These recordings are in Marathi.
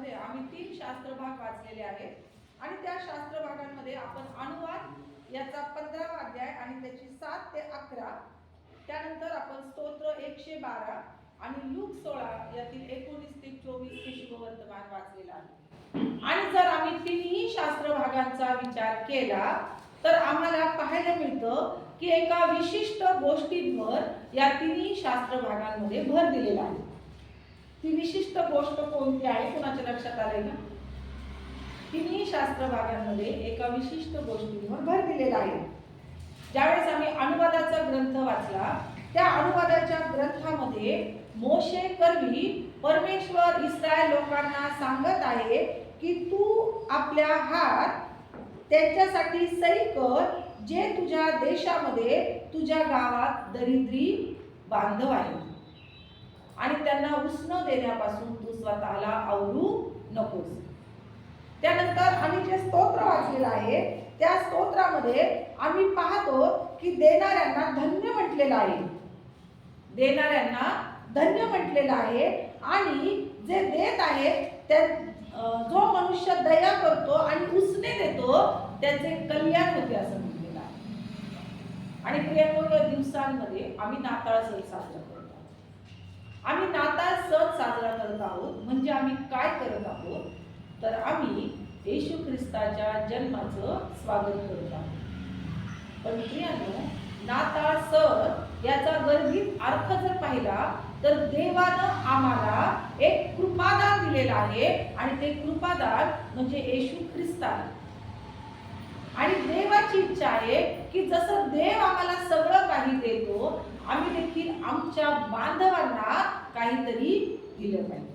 मध्ये आम्ही तीन शास्त्र भाग वाचलेले आहेत. आणि त्या शास्त्र भागांमध्ये आपण अनुवाद याचा पंधरावा अध्याय आणि त्याची सात ते अकरा त्यानंतर आपण स्तोत्र एकशे बारा आणि लूक सोळा यातील एकोणीस ते चोवीस हे शुभवर्तमान वाचलेलं आहे. आणि जर आम्ही तिन्ही शास्त्र भागांचा विचार केला तर आम्हाला पाहायला मिळतं की एका विशिष्ट गोष्टींवर या तिन्ही शास्त्र भागांमध्ये भर दिलेला आहे. ती विशिष्ट गोष्ट कोणती आहे कुणाच्या लक्षात आलंय ना? तिन्ही शास्त्र भागांमध्ये एका विशिष्ट गोष्टीवर भर दिलेला आहे. ज्यावेळेस आम्ही अनुवादाचा ग्रंथ वाचला त्या अनुवादाच्या ग्रंथामध्ये मोशे कर्वी परमेश्वर इस्रायल लोकांना सांगत आहे की तू आपल्या हात त्यांच्यासाठी सही कर जे तुझ्या देशामध्ये तुझ्या गावात दरिद्री बांधव आहेत. आणि त्यांना उष्ण देण्यापासून तू स्वतःला आवरू नकोस. त्यानंतर आम्ही जे स्तोत्र वाचलेलं आहे त्या स्तोत्रामध्ये आम्ही पाहतो की देणाऱ्यांना धन्य म्हटलेलं आहे. देणाऱ्यांना धन्य म्हटलेलं आहे आणि जे देत आहे त्या जो मनुष्य दया करतो आणि उसने देतो त्याचे कल्याण होते असं म्हटलेलं आहे. आणि प्रियांनो दिवसांमध्ये आम्ही नाताळ सण साजरा करतो. आम्ही नाताळ सण साजरा करत आहोत. म्हणजे आम्ही काय करत आहोत? तर आम्ही येशू ख्रिस्ताच्या जन्माचं स्वागत करत आहोत. पण प्रियानो नाताळ सण याचा गर्भित अर्थ जर पाहिला तर देवानं आम्हाला एक कृपादान दिलेलं आहे. आणि ते कृपादान म्हणजे येशू ख्रिस्ता आहे आणि देवाची इच्छा आहे की जसं देव आम्हाला सगळं काही देतो आम्ही देखील आमच्या बांधवांना काहीतरी दिलं पाहिजे.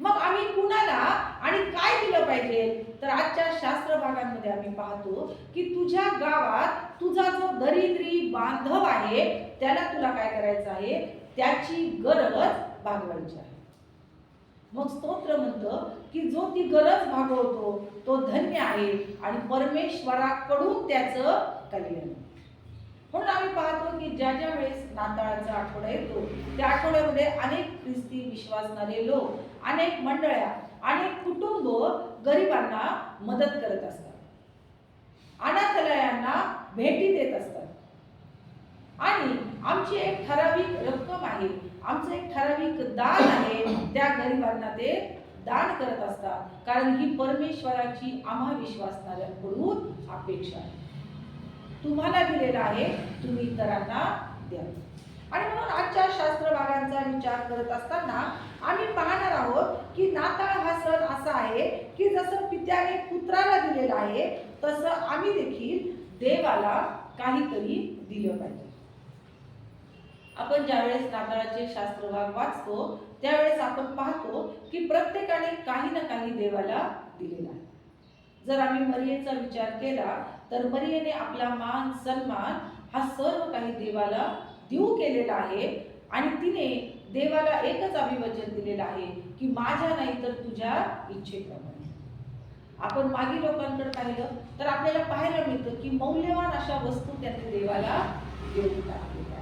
मग आम्ही कुणाला आणि काय दिलं पाहिजे? तर आजच्या शास्त्र भागांमध्ये आम्ही पाहतो की तुझ्या गावात तुझा जो दरिद्री बांधव आहे त्याला तुला काय करायचं आहे? त्याची गरज भागवायची आहे. मग स्तोत्र म्हणतं की जो ती गरज भागवतो तो धन्य आहे आणि परमेश्वराकडून त्याचं कल्याण. म्हणून आम्ही पाहतो की ज्या ज्या वेळेस नाताळाचा आठवडा येतो त्या आठवड्यामध्ये अनेक ख्रिस्ती विश्वासणारे लोक अनेक मंडळ्या अनेक कुटुंब गरिबांना मदत करत असतात. अनाथालयांना भेटी देत असतात. आणि आमची एक ठराविक आमचं एक ठराविक दान आहे त्या गरिबांना ते दान करत असतात. कारण ही परमेश्वराची आम्हा विश्वासणाऱ्यांकडून अपेक्षा आहे. तुम्हाला दिलेला आहे तुम्ही इतरांना द्या. आणि म्हणून आजच्या शास्त्र भागांचा विचार करत असताना आम्ही पाहणार आहोत की नाताळ हा सण असा आहे की जसं पित्याने पुत्राला दिलेला आहे तसं आम्ही देखील देवाला काहीतरी दिलं पाहिजे. आपण ज्यावेळेस नाताळाचे शास्त्र भाग वाचतो त्यावेळेस आपण पाहतो की प्रत्येकाने काही ना काही देवाला दिलेला आहे. जर आम्ही मरियेचा विचार केला तर मरियेने आपला मान सन्मान हा सर्व काही देवाला देऊ केलेला आहे आणि तिने देवाला एकच अभिवचन दिलेलं आहे की माझ्या नाही तर तुझ्या इच्छेप्रमाणे. आपण मागील लोकांकडे पाहिलं तर आपल्याला पाहायला मिळतं की मौल्यवान अशा वस्तू त्यांनी देवाला देऊन टाकलेल्या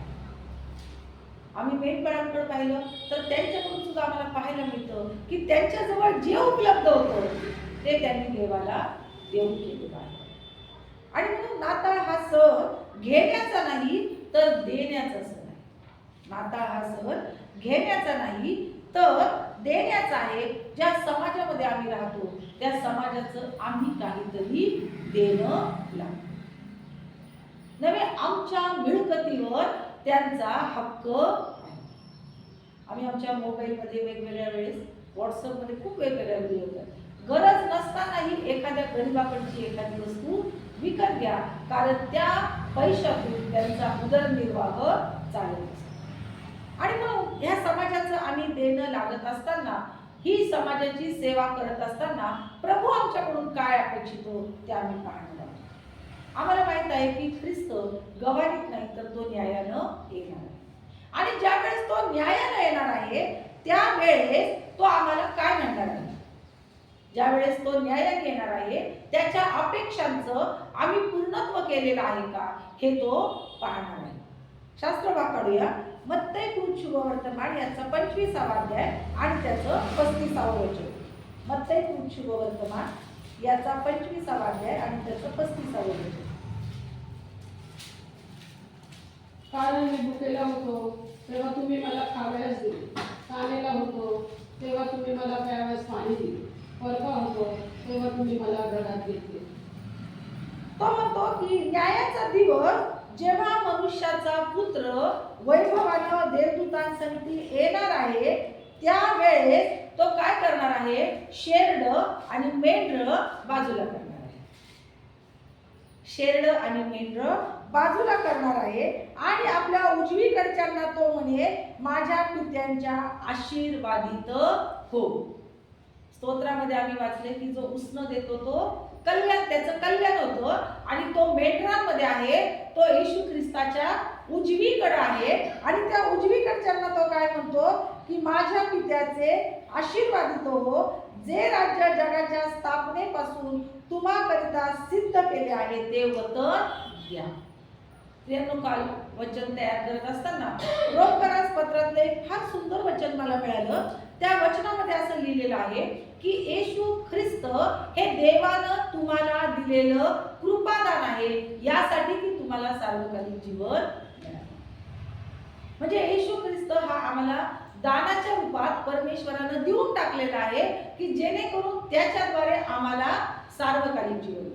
आम्ही मेंढपाळांकडे पाहिलं तर त्यांच्याकडून सुद्धा आम्हाला पाहायला मिळतं की त्यांच्याजवळ जे उपलब्ध होतं ते त्यांनी देवाला देऊन केलेलं आहे. आणि म्हणून नाताळ हा सण घेण्याचा नाही तर देण्याचा सण आहे. नाताळ हा सण घेण्याचा नाही तर देण्याचा आहे. ज्या समाजामध्ये आम्ही राहतो त्या समाजाचं आम्ही काहीतरी देणं लागतो. नव्हे आमच्या मिळकतीवर त्यांचा हक्क आहे. आम्ही आमच्या मोबाईलमध्ये वेगवेगळ्या वेळेस व्हॉट्सअपमध्ये खूप वेगवेगळ्या व्हिडिओ येतात गरज नसतानाही एखाद्या गरीबाकडची एखादी वस्तू विकत घ्या कारण त्या पैशातून त्यांचा उदरनिर्वाह चालत असतो. आणि मग ह्या समाजाचं आम्ही देणं लागत असताना ही समाजाची सेवा करत असताना प्रभू आमच्याकडून काय अपेक्षित ते आम्ही पाहणार आहोत. आम्हाला माहीत आहे की ख्रिस्त गवारीत नाही तर तो न्यायानं येणार आहे आणि ज्या वेळेस तो न्यायानं येणार आहे त्यावेळेस तो आम्हाला काय म्हणणार आहे ज्या वेळेस तो न्यायात येणार आहे त्याच्या अपेक्षांचं आम्ही पूर्णत्व केलेलं आहे का हे तो पाहणार आहे. शास्त्र काढूया. मत्तय कृत शुभवर्तमान याचा पंचवीसावा अध्याय आणि त्याचं पस्तीसावं वचन. मत्तय शुभ वर्तमान याचा पंचवीसावा अध्याय आणि त्याचं पस्तीसावं वचन. कारण मी भुकेला होतो तेव्हा तुम्ही मला खावयास दिले. आलेला होतो तेव्हा तुम्ही मला त्यावेळेस पाणी दिले. परवा होतो तेव्हा तुम्ही मला घरात घेतले. तो म्हणतो की न्यायाचा दिवस जेव्हा मनुष्याचा पुत्र वैभवानं देवदूतांसंगती येणार आहे त्यावेळेस तो काय करणार आहे? शेरड आणि मेंढर बाजूला करणार आहे. शेरड आणि मेंढर बाजूला करणार आहे आणि आपल्या तो म्हणे माझ्या पित्यांच्या आशीर्वादित हो. स्तोत्रामध्ये आम्ही वाचले की जो उष्ण देतो तो कल्याण त्याचं कल्याण होतं. आणि तो मेंढरांमध्ये आहे तो येशू ख्रिस्ताच्या उजवीकडे आहे. आणि त्या उजवीकडच्यांना तो काय म्हणतो? की माझ्या पित्याचे आशीर्वादित हो जे राज्य जगाच्या स्थापनेपासून तुम्हाकरिता सिद्ध केले आहे ते वतन द्या प्रियांनो काल वचन तयार करत असताना रोमकरास पत्रातलं एक फार सुंदर वचन मला मिळालं. त्या वचनामध्ये असं लिहिलेलं आहे की येशू ख्रिस्त हे देवानं तुम्हाला दिलेलं कृपादान आहे. यासाठी की तुम्हाला सार्वकालिक जीवन म्हणजे येशू ख्रिस्त हा आम्हाला दानाच्या रूपात परमेश्वरानं देऊन टाकलेला आहे की जेणेकरून त्याच्याद्वारे आम्हाला सार्वकालिक जीवन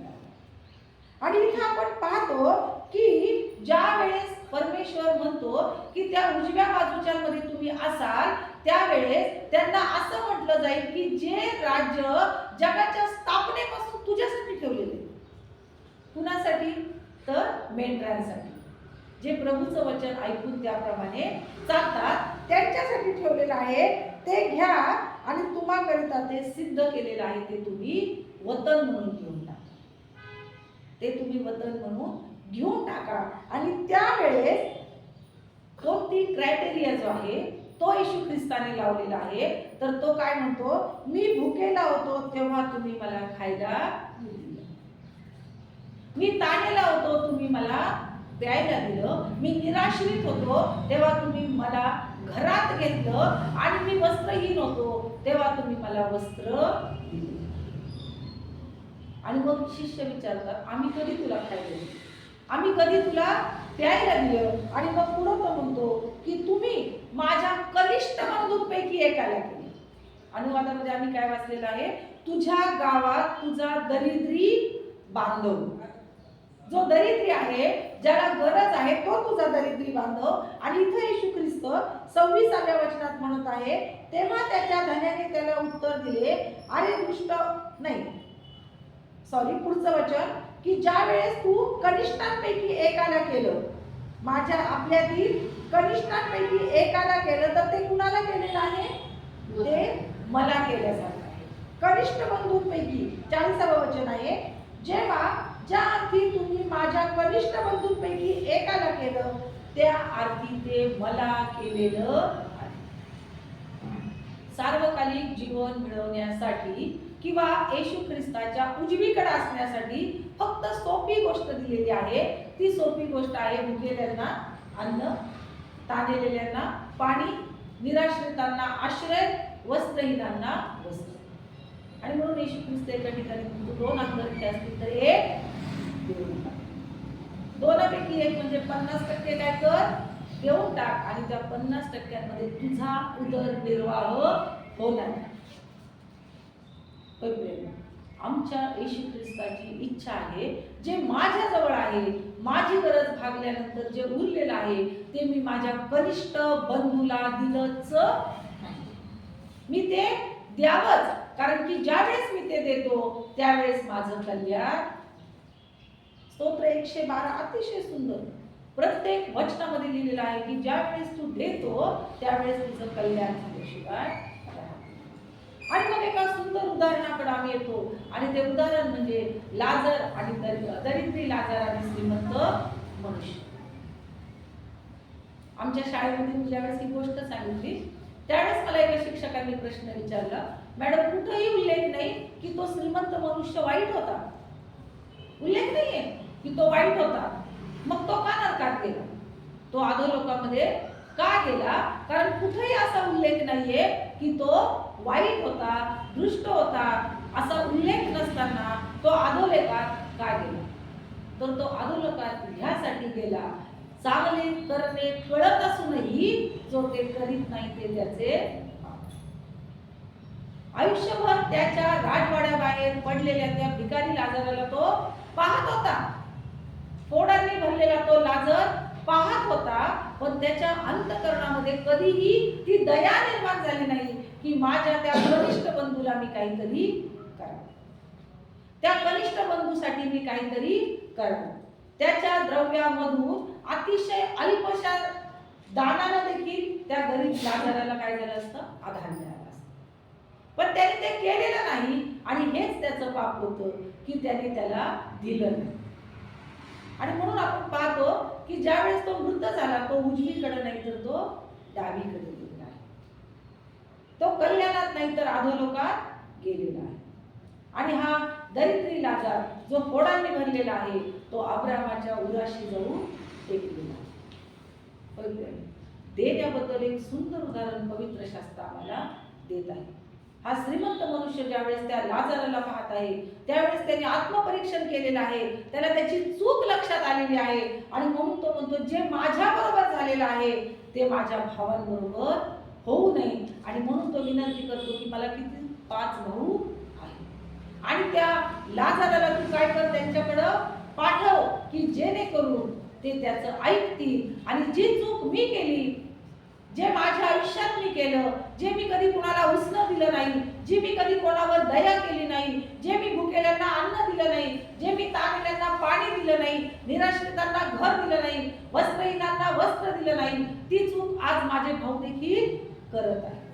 आणि इथे आपण पाहतो की ज्या वेळेस परमेश्वर म्हणतो की त्या उजव्या बाजूच्या मध्ये तुम्ही असाल त्यावेळेस त्यांना असं म्हटलं जाईल की जे राज्य जगाच्या स्थापनेपासून तुझ्यासाठी ठेवलेले कुणासाठी? तर मेंढरांसाठी. जे प्रभूचं वचन ऐकून त्याप्रमाणे चालतात त्यांच्यासाठी ठेवलेलं आहे. ते घ्या आणि तुम्हाकरिता ते सिद्ध केलेलं आहे ते तुम्ही वतन म्हणून घेऊन टाका. ते तुम्ही वतन म्हणून घेऊन टाका. आणि त्यावेळेस ती क्रायटेरिया जो आहे तो येशू ख्रिस्ताने लावलेला आहे. तर तो काय म्हणतो मी भुकेला होतो तेव्हा तुम्ही मला खायला मी ताणेला होतो तुम्ही मला प्यायला दिलं. मी निराश्रित होतो तेव्हा तुम्ही मला घरात घेतलं. आणि मी वस्त्रहीन होतो तेव्हा तुम्ही मला वस्त्र आणि मग शिष्य विचारतात आम्ही कधी तुला खायला दिलं? आम्ही कधी तुला प्यायला दिलं? आणि मग पुढं तो म्हणतो की तुम्ही माझ्या कनिष्ठ बंधूंपैकी एकाला केली. अनुवादामध्ये आम्ही काय वाचलेलं आहे? तुझ्या गावात तुझा दरिद्री बांधव. जो दरिद्री आहे ज्याला गरज आहे तो तुझा दरिद्री बांधव. आणि इथं येशू ख्रिस्त सव्वीसाव्या वचनात म्हणत आहे तेव्हा त्याच्या धन्याने त्याला उत्तर दिले. अरे दुष्ट नाही. सॉरी पुढचं वचन. की ज्या वेळेस तू कनिष्ठांपैकी एकाला केलं माझ्या आपल्यातील कनिष्ठांपैकी एकाला केलं तर ते कुणाला केलेलं आहे? ते मला केल्यासारखं आहे. कनिष्ठ बंधूंपैकी चाळीसावं वचन आहे जेव्हा ज्या अर्थी तुम्ही माझ्या कनिष्ठ बंधूंपैकी एकाला केलं त्या अर्थी ते मला केलेलं सार्वकालिक जीवन मिळवण्यासाठी किंवा येशू ख्रिस्ताच्या उजवीकडे असण्यासाठी फक्त सोपी गोष्ट दिलेली आहे. ती सोपी गोष्ट आहे भुकेल्यांना अन्न तानेलेल्यांना पाणी निराश्रितांना आश्रय वस्त्रहीनांना वस्त्र. आणि म्हणून येशू ख्रिस्त एका ठिकाणी दोन अंगरखे असतील तर एक दोनपैकी दोनापैकी एक म्हणजे पन्नास टक्के काय कर? देऊन टाक. आणि त्या पन्नास टक्क्यांमध्ये तुझा उदरनिर्वाह होणार. प्रेम. आमच्या येशू ख्रिस्ताची इच्छा आहे जे माझ्याजवळ आहे माझी गरज भागल्यानंतर जे उरलेलं आहे ते मी माझ्या कनिष्ठ बंधूला दिलंच मी ते द्यावंच कारण की ज्यावेळेस मी ते देतो त्यावेळेस माझं कल्याण. स्तोत्र एकशे बारा अतिशय सुंदर. प्रत्येक वचनामध्ये लिहिलेलं आहे की ज्यावेळेस तू देतो त्यावेळेस तुझं कल्याण झाल्याशिवाय आणि मग एका सुंदर उदाहरणाकडे आम्ही येतो. आणि ते उदाहरण म्हणजे लाजर आणि दरिद्री. लाजर आणि श्रीमंत मनुष्य. आमच्या शाळेमध्ये मी ज्यावेळेस ही गोष्ट सांगितली त्यावेळेस मला एका शिक्षकांनी प्रश्न विचारला मॅडम कुठंही उल्लेख नाही की तो श्रीमंत मनुष्य वाईट होता? उल्लेख नाहीये की तो वाईट होता. मग तो का नरकात गेला? तो अधोलोकामध्ये का गेला? कारण कुठेही असा उल्लेख नाहीये की तो वाईट होता दृष्ट होता असा उल्लेख नसताना तो अधोलेखात का गेला? तर तो अधोलोकात ह्यासाठी गेला. चांगले करणे कळत असूनही जो ते करीत नाही ते त्याचे आयुष्यभर त्याच्या राजवाड्याबाहेर पडलेल्या त्या भिकारी लाजराला तो पाहत होता. फोडांनी भरलेला तो लाजर पाहत होता पण त्याच्या अंतकरणामध्ये कधीही ती दया निर्माण झाली नाही. की माझ्या त्या कनिष्ठ बंधूला मी काहीतरी करावं त्या कनिष्ठ बंधूसाठी मी काहीतरी करावं त्याच्या द्रव्यामधून अतिशय अल्पशा दानानं देखील त्या गरीब लाजाराला काय झालं असतं? आधार मिळाला असतं. पण त्याने ते केलेलं नाही आणि हेच त्याचं पाप होतं की त्याने त्याला दिलं नाही. आणि म्हणून आपण पाहतो की ज्यावेळेस तो मृत झाला तो उजवीकडे नाही तर तो डावीकडे. तो कल्याणात नाही तर अधोलोकात गेलेला आहे. आणि हा दरिद्री लाजार जो फोडांनी भरलेला आहे तो अब्रामाच्या उराशी जाऊन टेकलेला आहे. देण्याबद्दल एक सुंदर उदाहरण पवित्र शास्त्र आम्हाला देत आहे. हा श्रीमंत मनुष्य ज्यावेळेस त्या लाजाराला पाहत आहे त्यावेळेस त्याने आत्मपरीक्षण केलेलं आहे त्याला त्याची चूक लक्षात आलेली आहे आणि म्हणून तो म्हणतो जे माझ्या बरोबर झालेलं आहे ते माझ्या भावांबरोबर होऊ नये. आणि म्हणून तो विनंती करतो की मला किती पाच भाऊ आहे आणि त्या लाजाराला तू काय कर त्यांच्याकडं पाठव की जेणेकरून ते त्याचं ऐकतील. आणि जी चूक मी केली जे माझ्या आयुष्यात मी केलं जे मी कधी कुणाला उसणं दिलं नाही जे मी कधी कोणावर दया केली नाही जे मी भुकेल्यांना अन्न दिलं नाही जे मी ताणलेल्यांना पाणी दिलं नाही निराश्रितांना घर दिलं नाही वस्त्रहीनांना वस्त्र दिलं नाही ती चूक आज माझे भाऊ देखील करत आहेत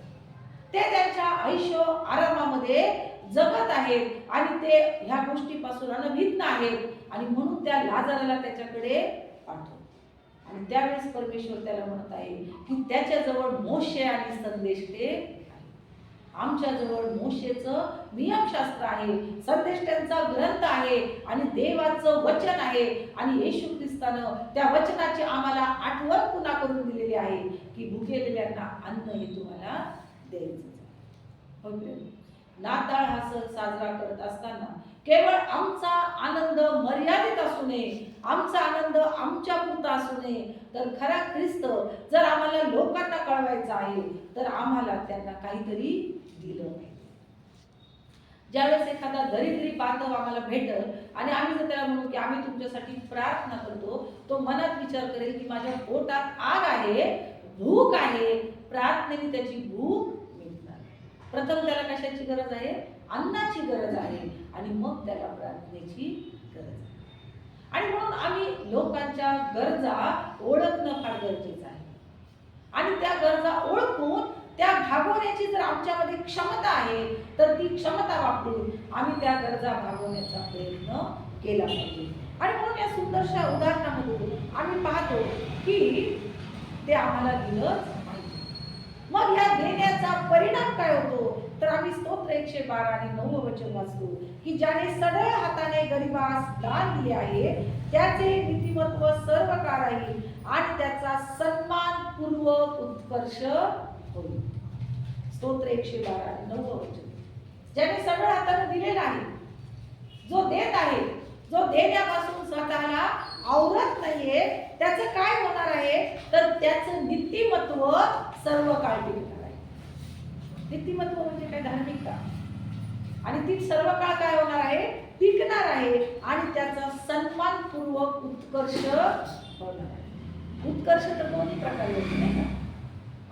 ते त्यांच्या आयुष्य आरामामध्ये जगत आहेत आणि ते ह्या गोष्टीपासून अनभिन्न आहेत आणि म्हणून त्या लाजाराला त्याच्याकडे पाठव आणि त्यावेळेस परमेश्वर त्याला म्हणत आहे की त्याच्याजवळ मोशे आणि संदेश ते आमच्याजवळ मोशेचं नियमशास्त्र आहे संदेष्टांचा ग्रंथ आहे आणि देवाचं वचन आहे. आणि येशू ख्रिस्तानं त्या वचनाची आम्हाला आठवण पुन्हा करून दिलेली आहे? की भुकेलेल्यांना अन्न हे तुम्हाला द्यायचं. ओके. नाताळ हा सण साजरा करत असताना केवळ आमचा आनंद मर्यादित असू नये आमचा आनंद आमच्या पुरता असू नये. तर खरा ख्रिस्त जर आम्हाला लोकांना कळवायचा आहे तर आम्हाला त्यांना काहीतरी दिलं ज्यावेळेस एखादा दरिद्री बांधव आम्हाला भेटल आणि आम्ही जर त्याला म्हणू की आम्ही तुमच्यासाठी प्रार्थना करतो तो मनात विचार करेल की माझ्या पोटात आग आहे भूक आहे प्रार्थनेने त्याची भूक मिळणार प्रथम त्याला कशाची गरज आहे? अन्नाची गरज आहे आणि मग त्याला प्रार्थनेची गरज आहे. आणि म्हणून आम्ही लोकांच्या गरजा ओळखणं फार गरजेचं आहे. आणि त्या गरजा ओळखून त्या भागवण्याची जर आमच्यामध्ये क्षमता आहे तर ती क्षमता वापरून आम्ही त्या गरजा भागवण्याचा प्रयत्न केला पाहिजे. आणि म्हणून या सुंदरशा उदाहरणामधून आम्ही पाहतो की ते आम्हाला दिलंच पाहिजे मग ह्या देण्याचा परिणाम काय होतो? तर आम्ही स्तोत्र एकशे बारा आणि नऊ वचन वाचतो की ज्याने सडळ हाताने गरिबास दान दिले आहे त्याचे नीतिमत्व सर्व काळ राहील आणि त्याचा सन्मानपूर्वक उत्कर्ष होईल. स्तोत्र एकशे बारा आणि नऊ वचन. ज्याने सगळं हाताने दिलेलं आहे जो देत आहे जो देण्यापासून स्वतःला आवरत नाहीये त्याचं काय होणार आहे? तर त्याचं नीतिमत्व सर्व काळ टिकणार आहे. नीतिमत्व म्हणजे काय? धार्मिकता. आणि ती सर्व काळ काय होणार आहे? टिकणार आहे आणि त्याचा सन्मानपूर्वक उत्कर्ष होणार आहे. उत्कर्ष तर दोन्ही प्रकारे होते नाही का?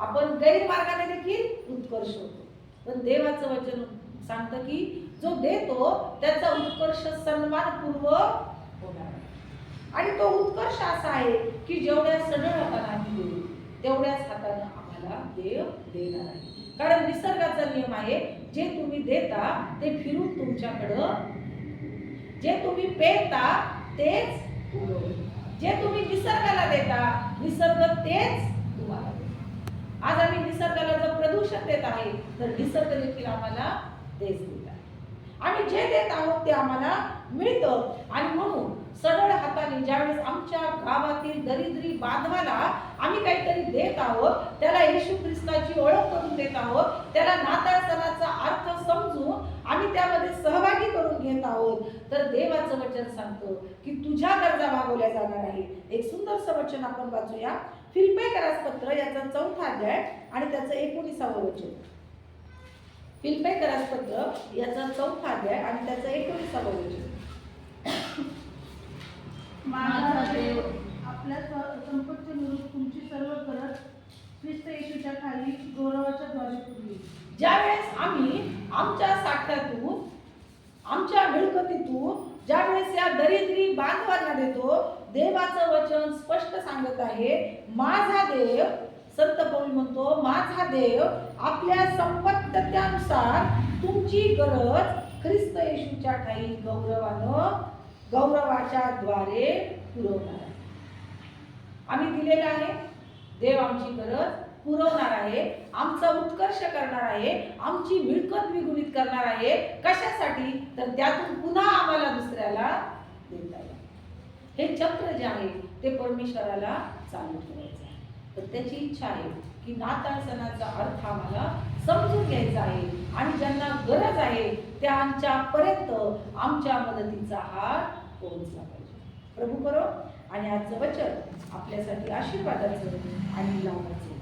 आपण गैरमार्गाने देखील उत्कर्ष होतो. पण देवाचं वचन सांगतं की जो देतो त्याचा उत्कर्ष सन्मानपूर्वक होणार आणि तो उत्कर्ष असा आहे की जेवढ्या सडळ हाताने आम्ही देऊ तेवढ्याच हाताने आम्हाला देव देणार आहे. कारण निसर्गाचा नियम आहे जे तुम्ही देता ते फिरून तुमच्याकडं जे तुम्ही पेरता तेच जे तुम्ही निसर्गाला देता निसर्ग तेच आज आम्ही निसर्गाला जर प्रदूषण देत आहे तर निसर्ग देखील आम्हाला तेच देत आहे. आम्ही जे देत आहोत ते आम्हाला मिळतं. आणि म्हणून सरळ हाताने ज्यावेळेस आमच्या गावातील दरिद्री बांधवाला आम्ही काहीतरी देत आहोत त्याला येशू ख्रिस्ताची ओळख करून देत आहोत त्याला नाताळ सणाचा अर्थ आम्ही त्यामध्ये सहभागी करून घेत आहोत. तर देवाचं वचन सांगतो की तुझ्या गरजा भागवल्या जाणार आहे एक सुंदरसं वचन आपण वाचूया. फिल्पेकरास पत्र याचा चौथा अध्याय आणि त्याचं एकोणीसावं वचन. फिल्पेकरास पत्र याचा चौथा अध्याय आणि त्याचं एकोणीसावं वचन. माझा देव आपल्या संपत्ती तुमची सर्व गरज ख्रिस्त येशूच्या खाली गौरवाच्या द्वारे पुरली. ज्यावेळेस आम्ही आमच्या साठ्यातून आमच्या मिळकतीतून ज्यावेळेस या दरिद्री बांधवांना देतो देवाचं वचन स्पष्ट सांगत आहे माझा देव संत पौल म्हणतो माझा देव आपल्या संपत्त्यानुसार तुमची गरज ख्रिस्त येशूच्या ठाई गौरवानं गौरवाच्या द्वारे पुरवणार आहे. आम्ही दिलेला आहे देव आमची गरज पुरवणार आहे आमचा उत्कर्ष करणार आहे आमची मिळकत द्विगुणित करणार आहे कशासाठी? तर त्यातून पुन्हा आम्हाला दुसऱ्याला देता हे चक्र जे आहे ते परमेश्वराला चालू ठेवायचं आहे. तर त्याची इच्छा आहे की नाताळ सणाचा अर्थ आम्हाला समजून घ्यायचा आहे आणि ज्यांना गरज आहे त्यांच्यापर्यंत आमच्या मदतीचा हात पोहोचला पाहिजे. प्रभू करो. आणि आजचं वचन आपल्यासाठी आशीर्वादाचं आणि लाभाचं